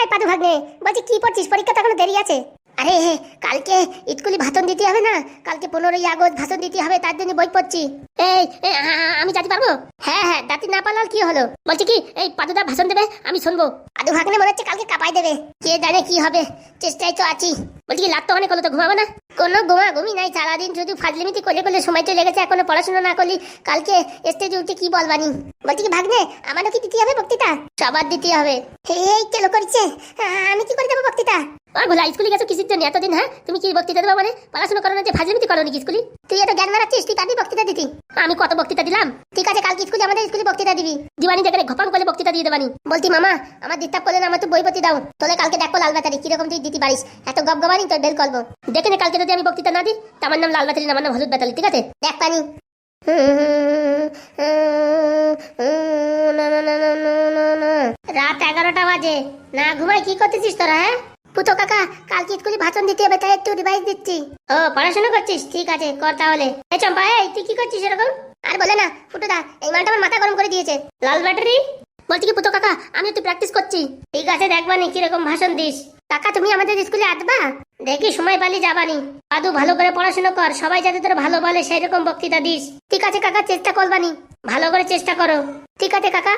এই পাদু ভাগ্নে বলছি কি পড়ছিস? পরীক্ষা তো এখনও দেরি আছে। আরে কালকে স্কুলে ভাষণ দিতে হবে না? কালকে পনেরোই আগস্ট ভাষণ দিতে হবে তার জন্য বই পড়ছি। এই আমি যাতে পারব? হ্যাঁ হ্যাঁ দাঁতি না আর কি হলো? বলছি কি এই পাদুদা ভাষণ দেবে আমি শুনব। পাদু ভাগনে মনে হচ্ছে কালকে কাপাই দেবে। কে জানে কি হবে? চেষ্টায় তো আছি। বলছি কি লাভ তো অনেক হলো তো ঘুমাবো না? কোনো ঘুমা ঘুমি নাই সারাদিন শুধু ফাজলিমিতি করলে করলে সময় চলে গেছে এখনও পড়াশোনা না করলি কালকে স্টেজে উঠে কি বলবানি? বলছি কি ভাগ্নে আমারও কি দিতে হবে বক্তৃতা? সবার দিতে হবে। এই কেলো করছে। আমি কি করে দেবো বক্তৃতা? আর বলে স্কুলে গেছো কিসের জন্য? এতদিন হ্যাঁ? তুমি কি বক্তৃতা দেবো মানে? পড়াশোনা করো না যে ফাজলিমিতি করো নাকি স্কুলে? তুই এত জ্ঞান মারাচ্ছিস তুই কাটি বক্তৃতা দিতি? আমি কত বক্তৃতা দিলাম? ঠিক আছে কালকে স্কুলে আমাদের স্কুলে বক্তৃতা দিবি। দিবানি যেখানে ঘপাম করে বক্তৃতা দিয়ে দেবানি। বলতি মামা আমার ডিস্টার্ব করলে না আমার তো বইপতি দাও। তাহলে কালকে দেখো লাল বাতারি কীরকম তুই দিতে পারিস। এত গপ গবানি তোর বেল করব। দেখে নে কালকে যদি আমি বক্তৃতা না দিই আমার নাম লাল বাতারি না আমার নাম হলুদ বাতালি ঠিক আছে? দেখ পানি। রাত এগারোটা বাজে। না ঘুমাই কি করতেছিস তোরা হ্যাঁ? পুতো কাকা কালকে স্কুলে ভাষণ দিতে হবে তাই একটু রিভাইজ দিচ্ছি। ও পড়াশোনা করছিস? ঠিক আছে কর তাহলে। এ চম্পা এই তুই কি করছিস এরকম? আর বলে না ফুটুদা এই মালটা আমার মাথা গরম করে দিয়েছে। লাল ব্যাটারি? বলছি কি পুতো কাকা আমি একটু প্র্যাকটিস করছি। ঠিক আছে দেখবানি কীরকম ভাষণ দিস। কাকা তুমি আমাদের স্কুলে আসবা? দেখি সময় পালি যাবানি। আদু ভালো করে পড়াশোনা কর সবাই যাতে তোর ভালো বলে সেই রকম বক্তৃতা দিস। ঠিক আছে কাকা চেষ্টা করবানি। ভালো করে চেষ্টা করো। ঠিক আছে কাকা।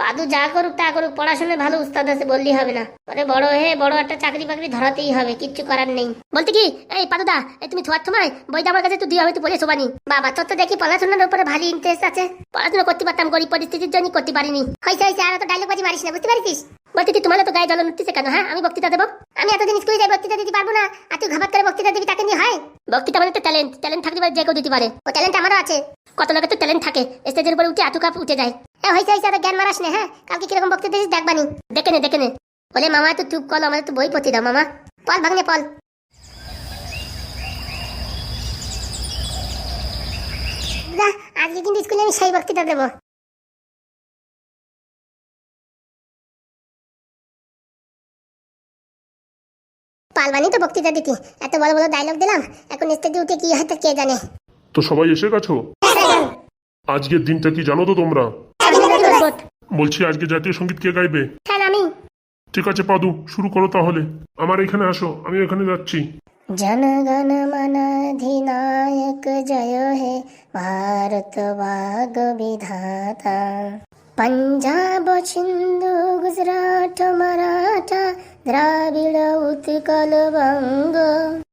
পাদু যা করুক তা করুক, পড়াশোনায় ভালো উস্তাদ আছে বললেই হবে না। পরে বড় হয়ে বড় একটা চাকরি বাকরি ধরাতেই হবে, কিচ্ছু করার নেই। বলতে কি, এই পাদুদা, এই তুমি থোয়ার সময় বইটা আমার কাছে তুই দিয়ে হবে তুই বলে শোবানি। বাবা, তোর তো দেখি পড়াশোনার উপরে ভালো ইন্টারেস্ট আছে। পড়াশোনা করতে পারতাম, গরিব পরিস্থিতির জন্য করতে পারিনি। হয়েছে হয়েছে আর তো ডায়লগ বাজি মারিস না, বুঝতে পারিস বলতে কি, তোমার তো গায়ে জল উঠতেছে কেন হ্যাঁ? আমি বক্তৃতা দেবো? আমি এতদিন স্কুলে যাই বক্তৃতা দিতে পারব না, আর তুই ঘাবাত করে বক্তৃতা দিবি, তাকে নিয়ে হয়? বক্তৃতা মানে তো ট্যালেন্ট ট্যালেন্ট থাকতে পারে, যে কেউ দিতে পারে। ও ট্যালেন্ট আমারও আছে। কত লোকের তো ট্যালেন্ট থাকে স্টেজের উপরে উঠে আটু কাপ, উঠে যায়। হয়েছে হয়েছে আর জ্ঞান মারাস না হ্যাঁ? কালকে কীরকম বক্তৃতা দিস দেখবানি দেখে নে দেখে নে। বলে মামা তো চুপ কল আমাদের তো বই পড়তে দাও মামা। পল ভাঙনে পল। আজকে কিন্তু স্কুলে আমি সেই বক্তৃতা দেবো। পালবানি তো বক্তৃতা দিতি। এত বড় বড় ডায়লগ দিলাম এখন স্টেজে উঠে কি হয়তো কে জানে? তো সবাই এসে গেছো? আজকের দিনটা কি জানো তো তোমরা? বলছি আজকে জাতীয় সংগীত কে গাইবে? আমি। ঠিক আছে পাদু শুরু করো তাহলে। আমার এখানে আসো আমি এখানে যাচ্ছি। জনগণ মনাধিনায়ক জয় হে ভারত বাগ বিধাতা। পঞ্জাব সিন্ধু গুজরাট মারাঠা দ্রাবিড় উৎকল বঙ্গ।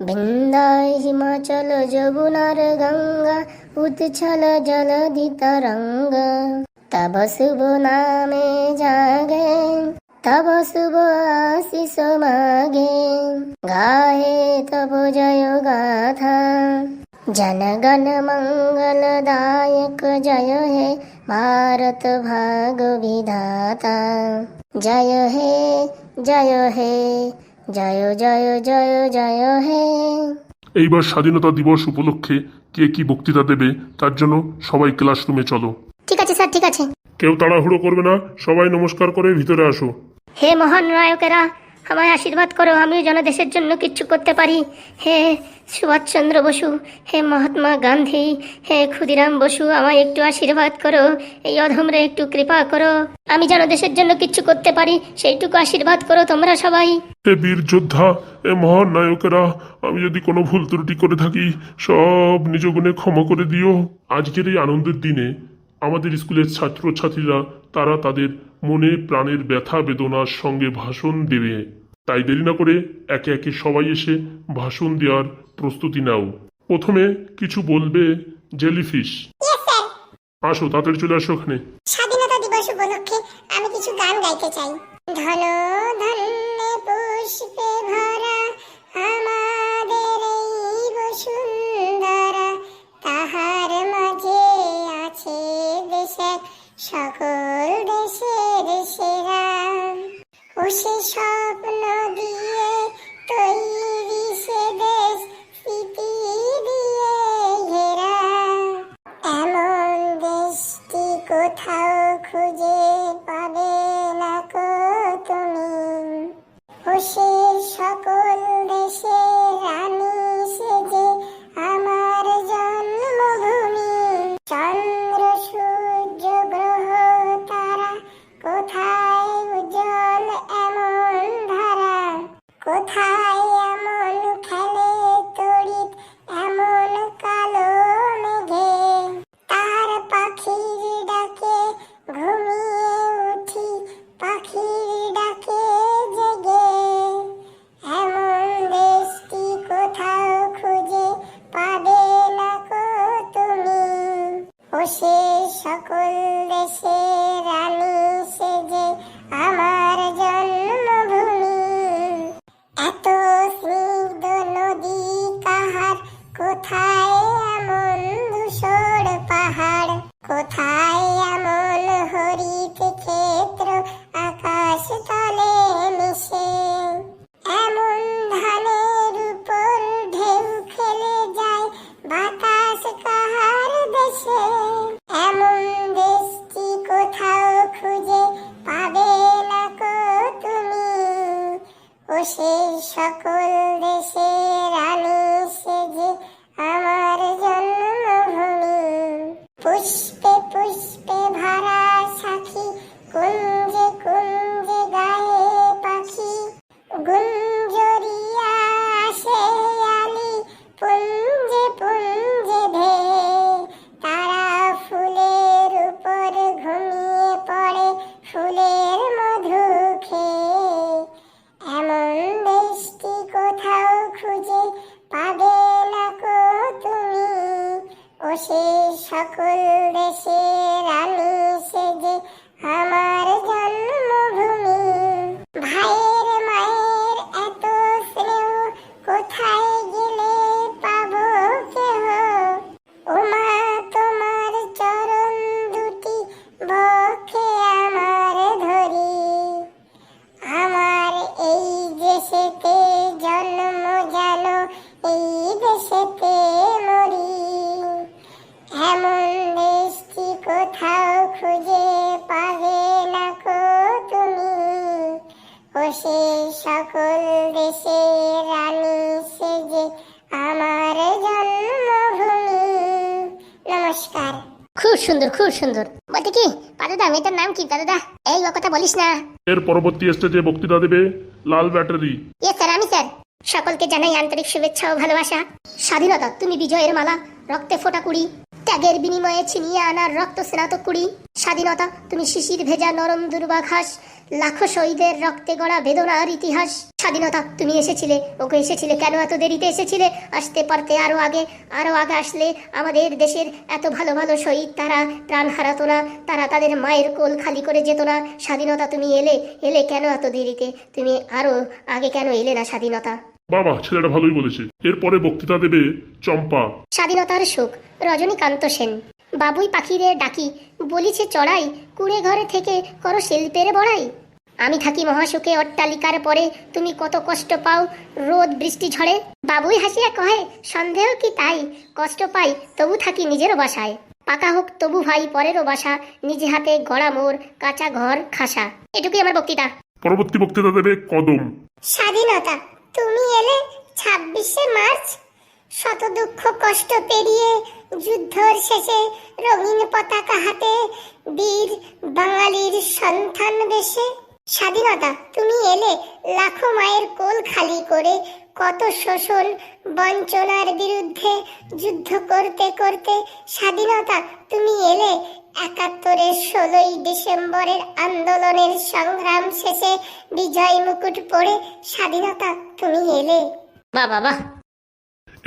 বৃন্দায় হিমাচল যমুনার গঙ্গা উৎছল জলধি তরঙ্গ तब शुभ नामे जागे तब शुभ आशीष मागे गाहे तब जय गाथा जनगण मंगलदायक जय हे भारत भाग विधाता जय हे जय हे जय जय जय जय हे এইবার স্বাধীনতা দিবস উপলক্ষে কে কি বক্তৃতা দেবে তার জন্য সবাই ক্লাসরুমে চলো ঠিক আছে স্যার ঠিক আছে। কেউ তাড়াহুড়ো করবে না সবাই নমস্কার করে ভিতরে আসো। হে মহান নায়কেরা আমায় আশীর্বাদ করো আমিও যেন দেশের জন্য কিচ্ছু করতে পারি। হে সুভাষচন্দ্র বসু হে মহাত্মা গান্ধী হে ক্ষুদিরাম বসু আমায় একটু আশীর্বাদ করো এই অধমরে একটু কৃপা করো। আমি যেন দেশের জন্য কিচ্ছু করতে পারি সেইটুকু আশীর্বাদ করো তোমরা সবাই। হে বীর যোদ্ধা এ মহান নায়কেরা আমি যদি কোনো ভুল ত্রুটি করে থাকি সব নিজ গুণে ক্ষমা করে দিও। আজকের এই আনন্দের দিনে আমাদের স্কুলের ছাত্রছাত্রীরা তারা তাদের মনে প্রাণের ব্যথা বেদনার সঙ্গে ভাষণ দেবে। তাই দেরি না করে একে একে সবাই এসে ভাষণ দেওয়ার প্রস্তুতি নাও। প্রথমে কিছু বলবে জেলিফিশ। আসো তাড়াতাড়ি চলে আসো ওখানে। স্বাধীনতা দিবস উপলক্ষে আমি কিছু গান গাইতে চাই। ধন ও সে স্বপ্ন সুন্দর। বলতে কি? পাদুদা মেয়েটার নাম কি দাদা এই কথা বলিস না। এর পরবর্তী স্টেজে বক্তৃতা দেবে লাল ব্যাটারি। ইয়ে স্যার আমি স্যার সকলকে জানাই আন্তরিক শুভেচ্ছা ও ভালোবাসা। স্বাধীনতা তুমি বিজয়ের মালা রক্তে ফোটা কুড়ি। ত্যাগের বিনিময়ে ছিনিয়ে আনার রক্ত স্নাতক কুড়ি। স্বাধীনতা, তুমি শিশির ভেজা নরম দুর্বাঘাস। লাখো শহীদের রক্তে গড়া বেদনার ইতিহাস। স্বাধীনতা, তুমি এসেছিলে, ওকে এসেছিলে, কেন এত দেরিতে এসেছিলে? আসতে পারতে আরও আগে আরও আগে আসলে আমাদের দেশের এত ভালো ভালো শহীদ, তারা প্রাণ হারাতো না, তারা তাদের মায়ের কোল খালি করে যেত না। স্বাধীনতা, তুমি এলে এলে কেন এত দেরিতে? তুমি আরও আগে কেন এলে না স্বাধীনতা? বাবা ছেলেটা ভালোই বলেছে। এরপরে বক্তৃতা দেবে চম্পা। স্বাধীনতার সুখ রজনীকান্ত সেন। বাবুই পাখিরে ডাকি বলিছে চড়াই কুড়ে ঘরে থেকে করো শিল্পের বড়াই। আমি থাকি মহাসুখে অট্টালিকার পরে তুমি কত কষ্ট পাও রোদ বৃষ্টি ঝড়ে? বাবুই হাসিয়া কহে সন্দেহ কি তাই? কষ্ট পাই তবু থাকি নিজেরও বাসায়। পাকা হোক তবু ভাই পরেরও বাসা নিজে হাতে গড়া মোর কাঁচা ঘর খাসা। এটুকুই আমার বক্তৃতা। পরবর্তী বক্তৃতা দেবে কদম। স্বাধীনতা তুমি এলে ছাব্বিশে মার্চ। শত দুঃখ কষ্ট পেরিয়ে যুদ্ধর শেষে রঙিন পতাকা হাতে বীর বাঙালির সন্তান বেশে স্বাধীনতা, তুমি এলে লাখো মায়ের কোল খালি করে কত শোষণ বঞ্চনার বিরুদ্ধে যুদ্ধ করতে করতে স্বাধীনতা, তুমি ষোলোই ডিসেম্বরের আন্দোলনের সংগ্রাম শেষে বিজয় মুকুট পরে স্বাধীনতা তুমি এলে। বাবা বাহ বাহ।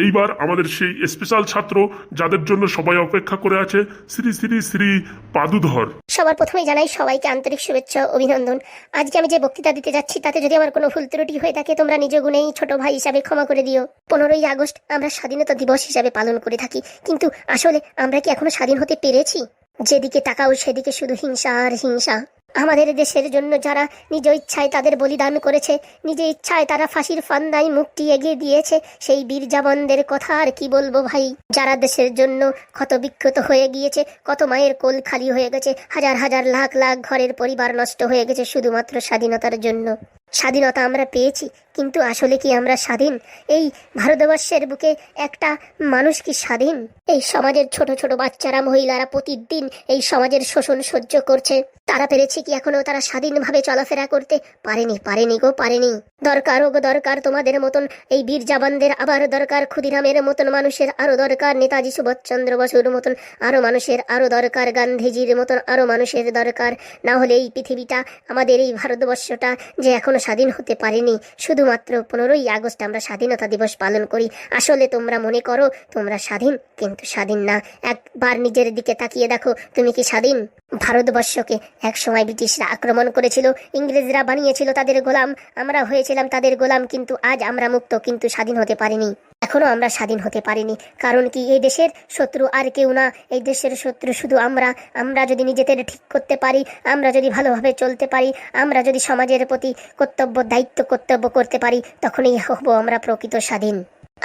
এইবার আমাদের সেই স্পেশাল ছাত্র যাদের জন্য সবাই অপেক্ষা করে আছে শ্রী শ্রী শ্রী পাদুধর। সবার প্রথমে জানাই সবাইকে আন্তরিক শুভেচ্ছা ও অভিনন্দন। আজকে আমি যে বক্তৃতা দিতে যাচ্ছি তাতে যদি আমার কোনো ভুল ত্রুটি হয়ে থাকে তোমরা নিজ গুণেই ছোট ভাই হিসাবে ক্ষমা করে দিও। পনেরোই আগস্ট আমরা স্বাধীনতা দিবস হিসাবে পালন করে থাকি। কিন্তু আসলে আমরা কি এখনও স্বাধীন হতে পেরেছি? যেদিকে তাকাও সেদিকে শুধু হিংসা আর হিংসা। আমাদের দেশের জন্য যারা নিজ ইচ্ছায় তাদের বলিদান করেছে, নিজ ইচ্ছায় তারা ফাঁসির ফান্দায় মুক্তি এগিয়ে দিয়েছে, সেই বীর জওয়ানদের কথা আর কি বলব ভাই? যারা দেশের জন্য ক্ষত বিক্ষত হয়ে গিয়েছে, কত মায়ের কোল খালি হয়ে গেছে, হাজার হাজার লাখ লাখ ঘরের পরিবার নষ্ট হয়ে গেছে শুধুমাত্র স্বাধীনতার জন্য। স্বাধীনতা আমরা পেয়েছি, কিন্তু আসলে কি আমরা স্বাধীন? এই ভারতবর্ষের বুকে একটা মানুষ কি স্বাধীন? এই সমাজের ছোট ছোট বাচ্চারা, মহিলারা প্রতিদিন এই সমাজের শোষণ সহ্য করছে। তারা পেরেছে কি এখনও তারা স্বাধীনভাবে চলাফেরা করতে? পারেনি পারেনি গো, পারেনি। দরকার গো দরকার তোমাদের মতন। এই বীর জাবানদের আবার দরকার, ক্ষুদিরামের মতন মানুষের আরও দরকার, নেতাজি সুভাষচন্দ্র বসুর মতন আরও মানুষের আরও দরকার, গান্ধীজির মতন আরও মানুষের দরকার। না হলে এই পৃথিবীটা, আমাদের এই ভারতবর্ষটা যে এখনও স্বাধীন হতে পারিনি। শুধুমাত্র পনেরোই আগস্ট আমরা স্বাধীনতা দিবস পালন করি। আসলে তোমরা মনে করো, তোমরা স্বাধীন, কিন্তু স্বাধীন না। একবার নিজের দিকে তাকিয়ে দেখো, তুমি কি স্বাধীন? ভারতবর্ষকে একসময় ব্রিটিশরা আক্রমণ করেছিল, ইংরেজরা বানিয়েছিল তাদের গোলাম। আমরা হয়েছিলাম তাদের গোলাম, কিন্তু আজ আমরা মুক্ত, কিন্তু স্বাধীন হতে পারিনি। এখনও আমরা স্বাধীন হতে পারিনি। কারণ কি এই দেশের শত্রু আর কেউ না। এই দেশের শত্রু শুধু আমরা। আমরা যদি নিজেদের ঠিক করতে পারি, আমরা যদি ভালোভাবে চলতে পারি, আমরা যদি সমাজের প্রতি কর্তব্য, দায়িত্ব কর্তব্য করতে পারি, তখনই হব আমরা প্রকৃত স্বাধীন।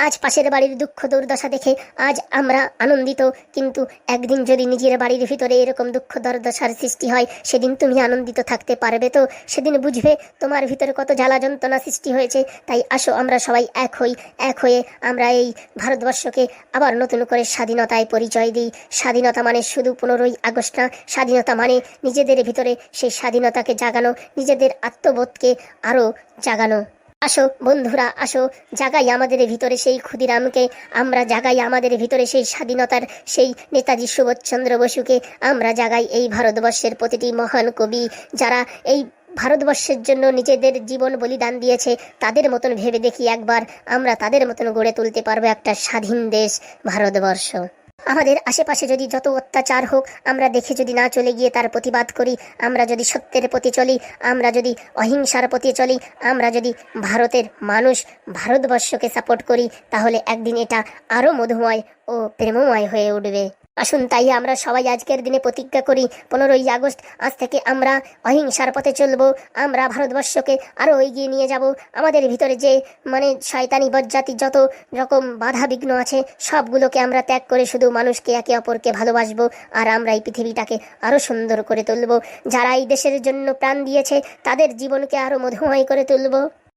আজ পাশের বাড়ির দুঃখ দুর্দশা দেখে আজ আমরা আনন্দিত। কিন্তু একদিন যদি নিজের বাড়ির ভিতরে এরকম দুঃখ দুর্দশার সৃষ্টি হয়, সেদিন তুমি আনন্দিত থাকতে পারবে তো? সেদিন বুঝবে তোমার ভিতরে কত জ্বালা যন্ত্রণা সৃষ্টি হয়েছে। তাই আসো আমরা সবাই এক হই, এক হয়ে আমরা এই ভারতবর্ষকে আবার নতুন করে স্বাধীনতায় পরিচয় দিই। স্বাধীনতা মানে শুধু পনেরোই আগস্ট না, স্বাধীনতা মানে নিজেদের ভিতরে সেই স্বাধীনতাকে জাগানো, নিজেদের আত্মবোধকে আরও জাগানো। আসো, বন্ধুরা, আসো, জাগাই আমাদের ভিতরে সেই ক্ষুদিরামকে, আমরা জাগাই আমাদের ভিতরে সেই স্বাধীনতার সেই নেতাজি সুভাষচন্দ্র বসুকে, আমরা জাগাই এই ভারতবর্ষের প্রতিটি মহান কবি যারা এই ভারতবর্ষের জন্য নিজেদের জীবন বলিদান দিয়েছে, তাদের মতন ভেবে দেখি একবার, আমরা তাদের মতন গড়ে তুলতে পারব একটা স্বাধীন দেশ, ভারতবর্ষ। আমাদের আশেপাশে যদি যত অত্যাচার হোক, আমরা দেখে যদি না চলে গিয়ে তার প্রতিবাদ করি, আমরা যদি সত্যের প্রতি চলি, আমরা যদি অহিংসার প্রতি চলি, আমরা যদি ভারতের মানুষ ভারতবর্ষকে সাপোর্ট করি, তাহলে একদিন এটা আরও মধুময় ও প্রেমময় হয়ে উঠবে। আসুন, তাই আমরা সবাই আজকের দিনে প্রতিজ্ঞা করি, পনেরোই আগস্ট, আজ থেকে আমরা অহিংসার পথে চলব, আমরা ভারতবর্ষকে আরও এগিয়ে নিয়ে যাব। আমাদের ভিতরে যে মানে শয়তানি বজ্জাতি যত রকম বাধা বিঘ্ন আছে, সবগুলোকে আমরা ত্যাগ করে শুধু মানুষকে একে অপরকে ভালোবাসবো আর আমরা এই পৃথিবীটাকে আরও সুন্দর করে তুলব। যারা এই দেশের জন্য প্রাণ দিয়েছে, তাদের জীবনকে আরও মধুময় করে তুলব।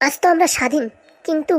আজ তো আমরা স্বাধীন, কিন্তু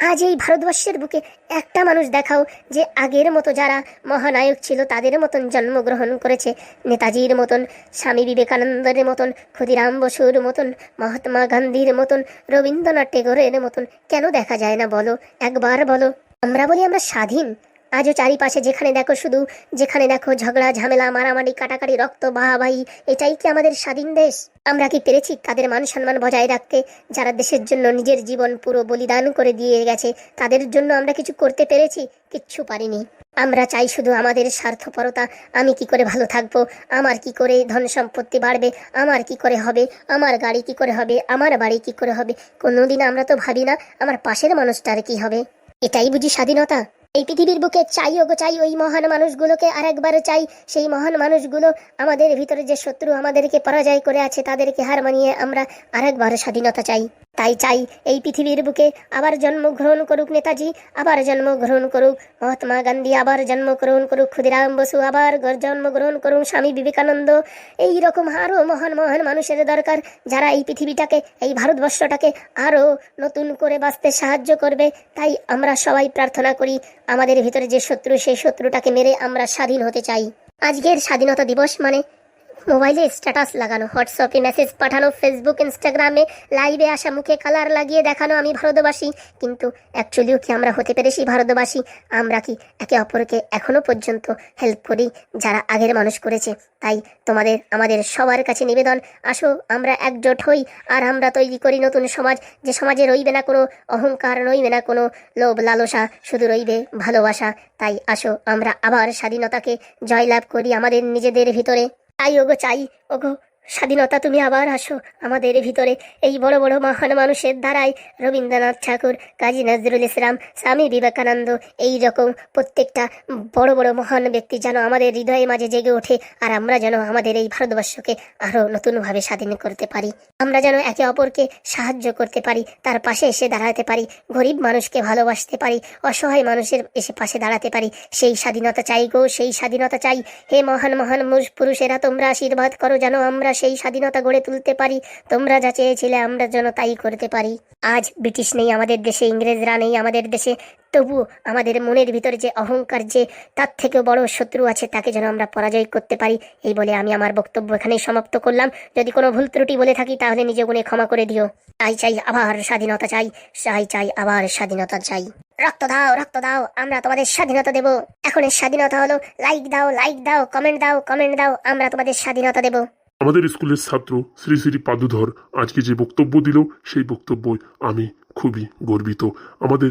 আজ এই ভারতবর্ষের বুকে একটা মানুষ দেখাও যে আগের মতো যারা মহানায়ক ছিল, তাদের মতন জন্মগ্রহণ করেছে নেতাজির মতন, স্বামী বিবেকানন্দের মতন, ক্ষুদিরাম বসুর মতন, মহাত্মা গান্ধীর মতন, রবীন্দ্রনাথ টেগোরের মতন। কেন দেখা যায় না বলো? একবার বলো। আমরা বলি আমরা স্বাধীন। আজও চারিপাশে যেখানে দেখো শুধু যেখানে দেখো ঝগড়া, ঝামেলা, মারামারি, কাটাকাটি, রক্ত, বাহাবাহি, এটাই কি আমাদের স্বাধীন দেশ? আমরা কি পেরেছি তাদের মান সম্মান বজায় রাখতে? যারা দেশের জন্য নিজের জীবন পুরো বলিদান করে দিয়ে গেছে, তাদের জন্য আমরা কিছু করতে পেরেছি? কিচ্ছু পারিনি। আমরা চাই শুধু আমাদের স্বার্থপরতা। আমি কি করে ভালো থাকব? আমার কি করে ধন সম্পত্তি বাড়বে? আমার কি করে হবে? আমার গাড়ি কি করে হবে? আমার বাড়ি কি করে হবে? কোনোদিন আমরা তো ভাবি না, আমার পাশের মানুষটার কি হবে? এটাই বুঝি স্বাধীনতা? এই পৃথিবীর বুকে চাই, ওগো চাই, ওই মহান মানুষগুলোকে আরেকবার চাই। সেই মহান মানুষগুলো আমাদের ভিতরে যে শত্রু আমাদেরকে পরাজয় করে আছে, তাদেরকে হার মানিয়ে আমরা আরেকবার স্বাধীনতা চাই। তাই চাই এই পৃথিবীর বুকে আবার জন্মগ্রহণ করুক নেতাজি, আবার জন্মগ্রহণ করুক মহাত্মা গান্ধী, আবার জন্মগ্রহণ করুক ক্ষুদিরাম বসু, আবার জন্মগ্রহণ করুক স্বামী বিবেকানন্দ। এই রকম আরও মহান মহান মানুষের দরকার, যারা এই পৃথিবীটাকে, এই ভারতবর্ষটাকে আরও নতুন করে বাঁচতে সাহায্য করবে। তাই আমরা সবাই প্রার্থনা করি আমাদের ভিতরে যে শত্রু, সেই শত্রুটাকে মেরে আমরা স্বাধীন হতে চাই। আজকের স্বাধীনতা দিবস মানে মোবাইলে স্ট্যাটাস লাগানো, হোয়াটসঅ্যাপে মেসেজ পাঠানো, ফেসবুক, ইনস্টাগ্রামে লাইভে আসা, মুখে কালার লাগিয়ে দেখানো আমি ভারতবাসী। কিন্তু অ্যাকচুয়ালিও কি আমরা হতে পেরেছি ভারতবাসী? আমরা কি একে অপরকে এখনও পর্যন্ত হেল্প করি যারা আগের মানুষ করেছে? তাই তোমাদের, আমাদের সবার কাছে নিবেদন, আসো, আমরা একজোট হই আর আমরা তৈরি করি নতুন সমাজ। যে সমাজে রইবে না কোনো অহংকার, রইবে না কোনো লোভ, লালসা, শুধু রইবে ভালোবাসা। তাই আসো, আমরা আবার স্বাধীনতাকে জয়লাভ করি আমাদের নিজেদের ভিতরে। তাই ওগো চাই ওগো স্বাধীনতা তুমি আবার আসো আমাদের ভিতরে। এই বড় বড় মহান মানুষের দ্বারাই রবীন্দ্রনাথ ঠাকুর, কাজী নজরুল ইসলাম, স্বামী বিবেকানন্দ, এই রকম প্রত্যেকটা বড় বড় মহান ব্যক্তি যেন আমাদের হৃদয়ে মাঝে জেগে ওঠে আর আমরা যেন আমাদের এই ভারতবর্ষকে আরও নতুনভাবে স্বাধীন করতে পারি। আমরা যেন একে অপরকে সাহায্য করতে পারি, তার পাশে এসে দাঁড়াতে পারি, গরিব মানুষকে ভালোবাসতে পারি, অসহায় মানুষের এসে পাশে দাঁড়াতে পারি। সেই স্বাধীনতা চাই গো, সেই স্বাধীনতা চাই। হে মহান মহান পুরুষেরা তোমরা আশীর্বাদ করো যেন আমরা সেই স্বাধীনতা গড়ে তুলতে পারি। তোমরা যা চেয়েছিলে আমরা যেন তাই করতে পারি। আজ ব্রিটিশ নেই আমাদের দেশে, ইংরেজরা নেই আমাদের দেশে। তবু আমাদের মনের ভিতরে যে অহংকার যে, তার থেকেও বড় শত্রু আছে, তাকে যেন আমরা পরাজয় করতে পারি। এই বলে আমি আমার বক্তব্য এখানেই সমাপ্ত করলাম। যদি কোনো ভুল ত্রুটি বলে থাকি, তাহলে নিজে গুণে ক্ষমা করে দিও। চাই চাই, আবার স্বাধীনতা চাই। চাই চাই, আবার স্বাধীনতা চাই। রক্ত দাও রক্ত দাও, আমরা তোমাদের স্বাধীনতা দেব। এখন স্বাধীনতা হলো লাইক দাও লাইক দাও কমেন্ট দাও কমেন্ট দাও, আমরা তোমাদের স্বাধীনতা দেব। আমাদের স্কুলের ছাত্র শ্রী শ্রী পাদুধর আজকে যে বক্তব্য দিল, সেই বক্তব্যই আমি খুবই গর্বিত। আমাদের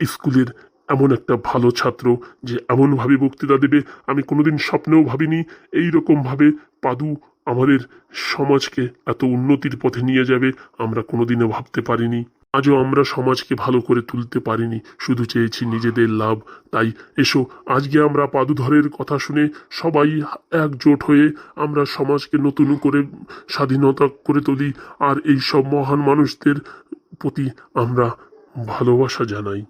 স্কুলের এমন একটা ভালো ছাত্র যে এমনভাবে বক্তৃতা দেবে, আমি কোনোদিন স্বপ্নেও ভাবিনি এই রকমভাবে পাদু আমাদের সমাজকে এত উন্নতির পথে নিয়ে যাবে, আমরা কোনোদিনও ভাবতে পারিনি। আজও আমরা সমাজকে ভালো করে তুলতে পারিনি, শুধু চেয়েছি নিজেদের লাভ। তাই এসো, আজকে আমরা পাদুধরের কথা শুনে সবাই একজোট হয়ে আমরা সমাজকে নতুন করে স্বাধীনতা করে তুলি, আর এই সব মহান মানুষদের প্রতি আমরা ভালোবাসা জানাই।